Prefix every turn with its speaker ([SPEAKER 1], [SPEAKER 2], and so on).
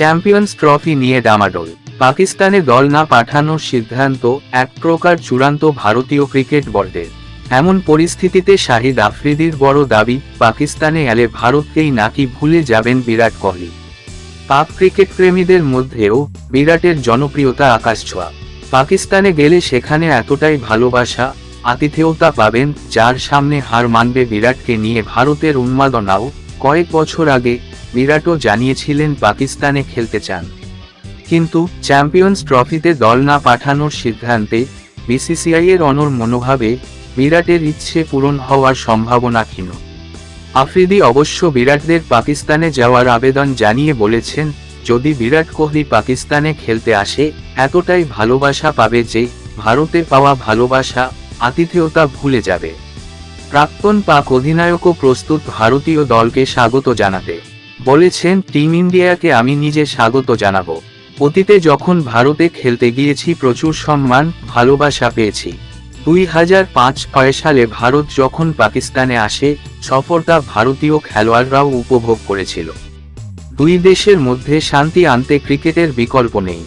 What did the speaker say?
[SPEAKER 1] Champions trophy নিয়ে ডামাডোল পাকিস্তানে দল না পাঠানোর সিদ্ধান্ত এক প্রকার চূড়ান্ত ভারতীয় ক্রিকেট বোর্ডের। এমন পরিস্থিতিতে শাহিদ আফ্রিদির বড় দাবি, পাকিস্তানে এলে ভারতকেই নাকি ভুলে যাবেন বিরাট কোহলি। পাক ক্রিকেট প্রেমীদের মধ্যেও বিরাটের জনপ্রিয়তা আকাশছোঁয়া পাকিস্তানে গেলে সেখানে এতটাই ভালোবাসা, আতিথেয়তা পাবেন, যার সামনে হার মানবে বিরাটকে নিয়ে ভারতের উন্মাদনাও কয়েক বছর আগে বিরাটও জানিয়েছিলেন পাকিস্তানে খেলতে চান। কিন্তু চ্যাম্পিয়ন্স ট্রফিতে দল না পাঠানোর সিদ্ধান্তে বিসিসিআই এর অনর মনোভাবে বিরাটের ইচ্ছে পূরণ হওয়ার সম্ভাবনা ক্ষীণ। আফ্রিদি অবশ্য বিরাটদের পাকিস্তানে যাওয়ার আবেদন জানিয়ে বলেছেন, যদি বিরাট কোহলি পাকিস্তানে খেলতে আসে, এতটাই ভালোবাসা পাবে যে ভারতে পাওয়া ভালোবাসা আতিথেয়তা ভুলে যাবে। প্রাক্তন পাক অধিনায়কও প্রস্তুত ভারতীয় দলকে স্বাগত জানাতে। বলেছেন, টিম ইন্ডিয়াকে আমি নিজে স্বাগত জানাব। অতীতে যখন ভারতে খেলতে গিয়েছি, প্রচুর সম্মান, ভালোবাসা পেয়েছি। দুই হাজার পাঁচ ছয় সালে ভারত যখন পাকিস্তানে আসে, সফরটা ভারতীয় খেলোয়াড়রাও উপভোগ করেছিল। দুই দেশের মধ্যে শান্তি আনতে ক্রিকেটের বিকল্প নেই।